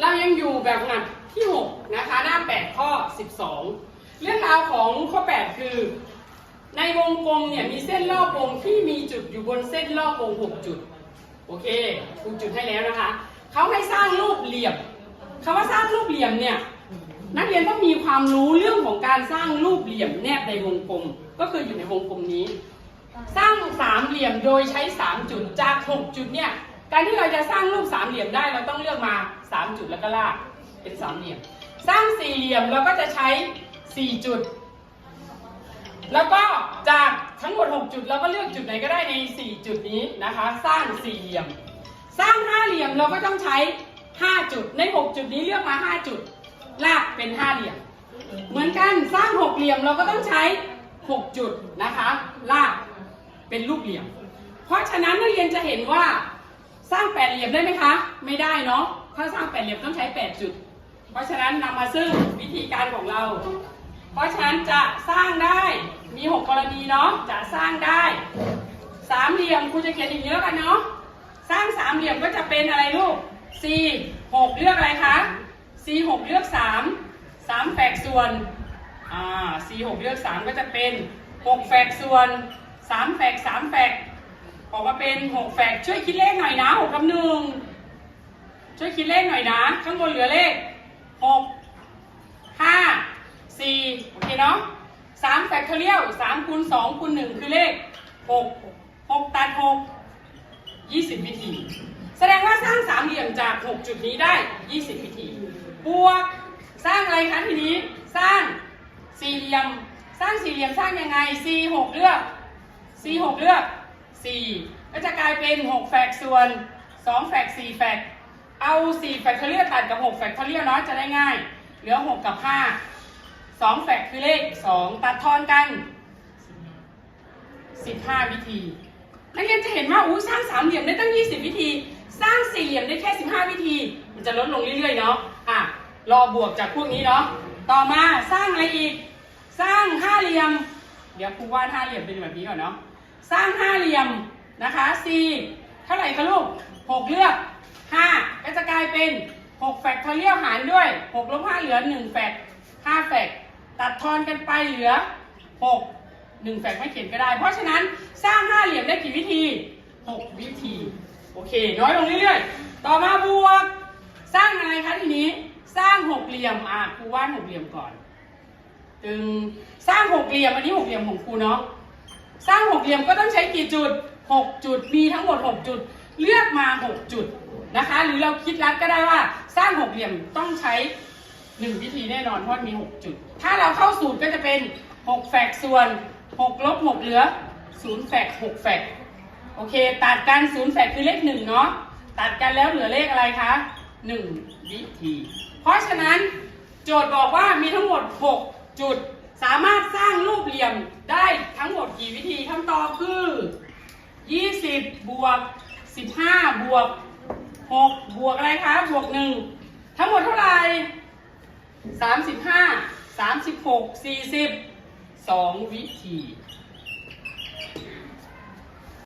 เรายังอยู่แบบหัดที่ 6 นะคะ หน้า 8 ข้อ 12 เรื่องราวของข้อ 8 คือ ในวงกลมเนี่ยมีเส้นรอบวงที่มีจุดอยู่บนเส้นรอบวง 6 จุด โอเคครูจุดให้แล้วนะคะ เขาให้สร้างรูปเหลี่ยมคำว่าสร้างรูปเหลี่ยมเนี่ยนักเรียนต้องมีความรู้เรื่องของการสร้างรูปเหลี่ยมแนบในวงกลม ก็คืออยู่ในวงกลมนี้ สร้างสามเหลี่ยมโดยใช้ 3 จุดจาก 6 จุดเนี่ย การที่เราจะสร้างรูปสามเหลี่ยมได้เราต้องเลือกมา 3 จุดแล้วก็ลากเป็นสามเหลี่ยม สร้างสี่เหลี่ยมเราก็จะใช้ 4 จุด แล้วก็จากทั้งหมด 6 จุดเราก็เลือกจุดไหนก็ได้ใน 4 จุดนี้นะคะ สร้างสี่เหลี่ยม สร้างห้าเหลี่ยมเราก็ต้องใช้ 5 จุดใน 6 จุดนี้เลือกมา 5 จุด ลากเป็นห้าเหลี่ยม เหมือนกันสร้างหกเหลี่ยมเราก็ต้องใช้ 6 จุดนะคะ ลากเป็นรูปเหลี่ยม เพราะฉะนั้นนักเรียนจะเห็นว่า สร้างแปดเหลี่ยมได้ไหมคะ ไม่ได้เนาะถ้าสร้างแปดเหลี่ยมต้องใช้8จุด เพราะฉะนั้นนำมาซึ่งวิธีการของเรา เพราะฉะนั้นจะสร้างได้มี6กกรณีเนาะจะสร้างได้สามเหลี่ยมครูจะเขียนอย่างนี้แล้วกันเนาะสร้างสามเหลี่ยมก็จะเป็นอะไรลูก C 6เลือกอะไรคะ C 6เลือก3 3แฝกส่วนอ่า C 6เลือก3ก็จะเป็น6แฝกส่วน3แฝก3แฝก ออกมาเป็น6แฝกช่วยคิดเลขหน่อยนะ6กับ1ช่วยคิดเลขหน่อยนะ ข้างบนเหลือเลข6 5 4โอเคเนาะ3แฟกทอเรียล3คูณ2คูณ1คือเลข6 6ตัด6 20วิธี แสดงว่าสร้างสามเหลี่ยมจาก6จุดนี้ได้20วิธีบวกสร้างอะไรคะทีนี้สร้างสี่เหลี่ยม สร้างสี่เหลี่ยมสร้างยังไง C 6เลือก C 6เลือก 4 ก็จะกลายเป็น 6 แฟกส่วน 2 แฟก4แฟกเอา 4 แฟกทอเรียลตัดกับ 6 แฟกทอเรียลเนาะจะได้ง่าย เหลือ 6 กับ 5 2 แฟกคือเลข 2 ตัดทอนกัน 15 วิธีนักเรียนจะเห็นว่าอู้สร้างสามเหลี่ยมได้ตั้ง 20 วิธี สร้างสี่เหลี่ยมได้แค่ 15 วิธี มันจะลดลงเรื่อยๆเนาะอะรอบวกจากพวกนี้เนาะต่อมาสร้างอะไรอีก สร้างห้าเหลี่ยม เดี๋ยวครูวาดห้าเหลี่ยมเป็นแบบนี้ก่อนเนาะ สร้างห้าเหลี่ยมนะคะ C เท่าไหร่คะลูก6เลือก5ก็จะกลายเป็น6แฟกทอเรียลหารด้วย6ลบ5เหลือ1แฟก5แฟกตัดทอนกันไปเหลือ6 1แฟกไม่เขียนก็ได้ เพราะฉะนั้นสร้างห้าเหลี่ยมได้กี่วิธี6วิธี โอเค น้อยลงเรื่อยๆ ต่อมาบวก สร้างอะไรคะทีนี้สร้างหกเหลี่ยมอะครูวาดหกเหลี่ยมก่อนตึงสร้างหกเหลี่ยมอันนี้หกเหลี่ยมของครูเนาะ สร้างหกเหลี่ยมก็ต้องใช้กี่จุด 6 จุด มีทั้งหมด 6 จุด เลือกมา 6 จุดนะคะ หรือเราคิดลัดก็ได้ว่าสร้างหกเหลี่ยมต้องใช้ 1 วิธีแน่นอนเพราะมี 6 จุด ถ้าเราเข้าสูตรก็จะเป็น 6แฟกส่วน 6 ลบ 6 เหลือ 0แฟก6แฟกโอเค ตัดกัน0แฟกคือเลข 1 เนาะ ตัดกันแล้วเหลือเลขอะไรคะ 1 วิธี เพราะฉะนั้นโจทย์บอกว่ามีทั้งหมด 6 จุด สามารถสร้างรูปเหลี่ยมได้ทั้งหมดกี่วิธีคำตอบคือ 20 บวก 15 บวก 6 บวกอะไรคะ บวก 1 ทั้งหมดเท่าไหร่ 35 36 40 2 วิธี